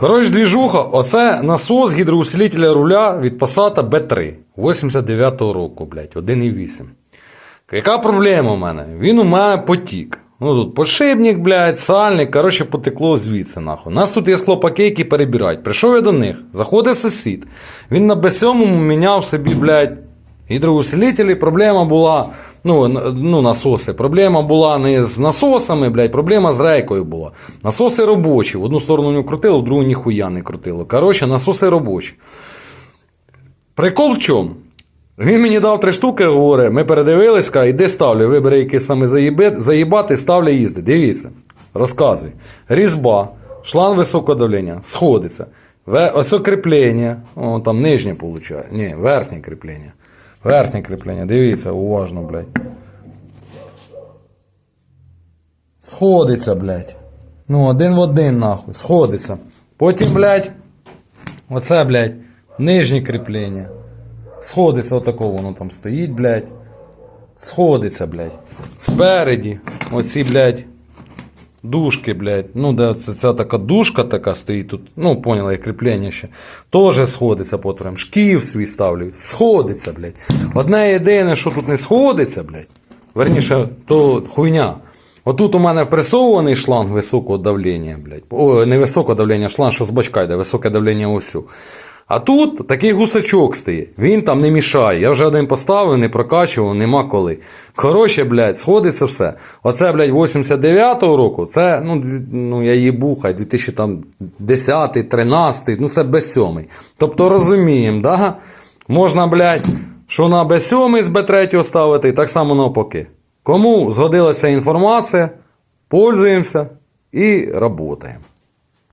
Коротше, двіжуха, оце насос гідроусилителя руля від Passat B3 89-го року, блядь, 1,8. Яка проблема у мене? Він у мене потік. Ну тут подшипник, блядь, сальник, коротше, потекло звідси, нахуй. У нас тут є склопаки, які перебирають. Прийшов я до них, заходить сусід. Він на B7 міняв собі, блядь, гідроусилителі. Проблема була, ну, ну, насоси. Проблема була не з насосами, блядь, проблема з рейкою була. Насоси робочі. В одну сторону не крутило, в другу ніхуя не крутило. Коротше, насоси робочі. Прикол в чому? Він мені дав три штуки, говорить, ми передивились, каже, іди ставлю, вибери який саме заїбати, ставлю їзди. Дивіться, розказуй. Різьба, шланг високого давлення, сходиться. Ось кріплення, о, там нижнє виходить. Ні, верхнє кріплення. Верхнє кріплення, дивіться, уважно, блядь. Сходиться, блядь. Ну, один в один, нахуй, сходиться. Потім, блядь, оце, блядь, нижнє кріплення. Сходиться отако воно там стоїть, блядь. Сходиться, блядь. Спереді. Оці, блядь. Дужки, блядь. Ну, де це, ця така дужка така стоїть тут. Ну, поняла, як кріплення ще. Тоже сходиться потвором. Шків свій ставлю. Сходиться, блядь. Одне єдине, що тут не сходиться, блядь. Верніше, то хуйня. Отут у мене впресований шланг високого давлення, блядь. О, не високого давлення, шланг, що з бачка йде, високе давлення усю. А тут такий гусачок стоїть. Він там не мішає. Я вже один поставив, не прокачував, нема коли. Коротше, блядь, сходиться все. Оце, блядь, 89-го року, це, ну, ну я їбу, хай 2010, 13, ну це Б7. Тобто розуміємо, да? Можна, блядь, що на Б7 з Б3 ставити, і так само навпаки. Кому згодилася інформація, пользуємося і працюємо.